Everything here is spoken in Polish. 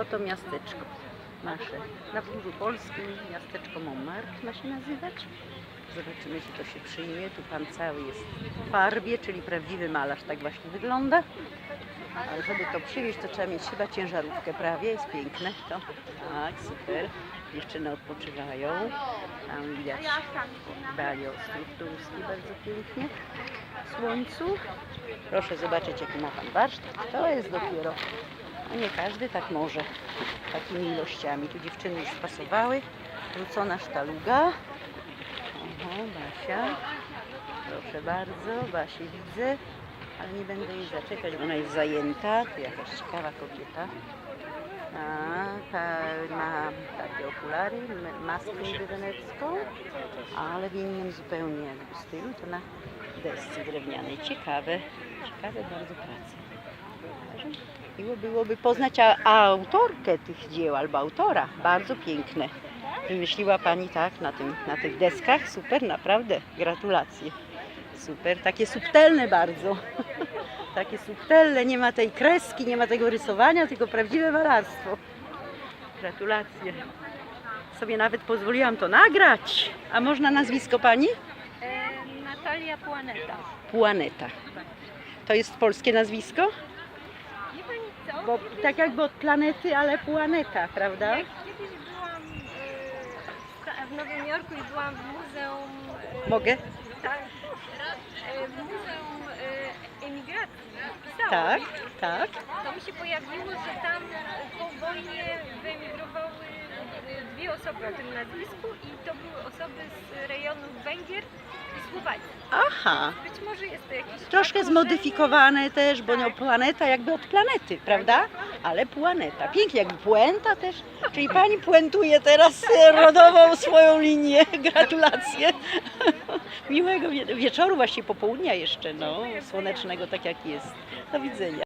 Oto miasteczko nasze. Na Wzgórzu Polskim miasteczko Montmartre ma się nazywać. Zobaczymy, czy to się przyjmie. Tu pan cały jest w farbie, czyli prawdziwy malarz. Tak właśnie wygląda. Ale żeby to przywieźć, to trzeba mieć chyba ciężarówkę prawie. Jest piękne to. Tak, super. Dziewczyny odpoczywają. Tam widać Dalio Strukturski bardzo pięknie w słońcu. Proszę zobaczyć, jaki ma pan warsztat. To jest dopiero. A nie każdy tak może. Takimi ilościami. Tu dziewczyny już spasowały. Wrócona sztaluga. Oho, Basia. Proszę bardzo, Basię widzę. Ale nie będę jej zaczekać, bo ona jest zajęta. Tu jakaś ciekawa kobieta. A, ta ma takie okulary, maskę wenecką, ale w innym zupełnie stylu, to na desce drewnianej. Ciekawe, ciekawe bardzo prace. Miło byłoby poznać a, a autorkę tych dzieł albo autora. Bardzo piękne. Wymyśliła Pani tak na, tym, na tych deskach. Super, naprawdę. Gratulacje. Super, takie subtelne bardzo. takie subtelne, nie ma tej kreski, nie ma tego rysowania, tylko prawdziwe malarstwo. Gratulacje. Sobie nawet pozwoliłam to nagrać. A można nazwisko Pani? E, Natalia Płaneta. Puaneta. To jest polskie nazwisko? Bo tak jakby od planety, ale planeta, prawda? Jak kiedyś byłam e, w Nowym Jorku i byłam w muzeum. e, Mogę? Tak. e, W muzeum e, emigracji. Tak, tak. To mi się pojawiło, że tam po wojnie wyemigrowały osoby o tym nazwisku i to były osoby z rejonów Węgier i Słowacji. Aha. Być może jest to jakieś Troszkę zmodyfikowane też, bo no planeta jakby od planety, prawda? Ale planeta. Pięknie, jakby puenta też. Czyli pani puentuje teraz rodową swoją linię. Gratulacje. Miłego wie- wieczoru, właściwie popołudnia jeszcze, no, słonecznego tak jak jest. Do widzenia.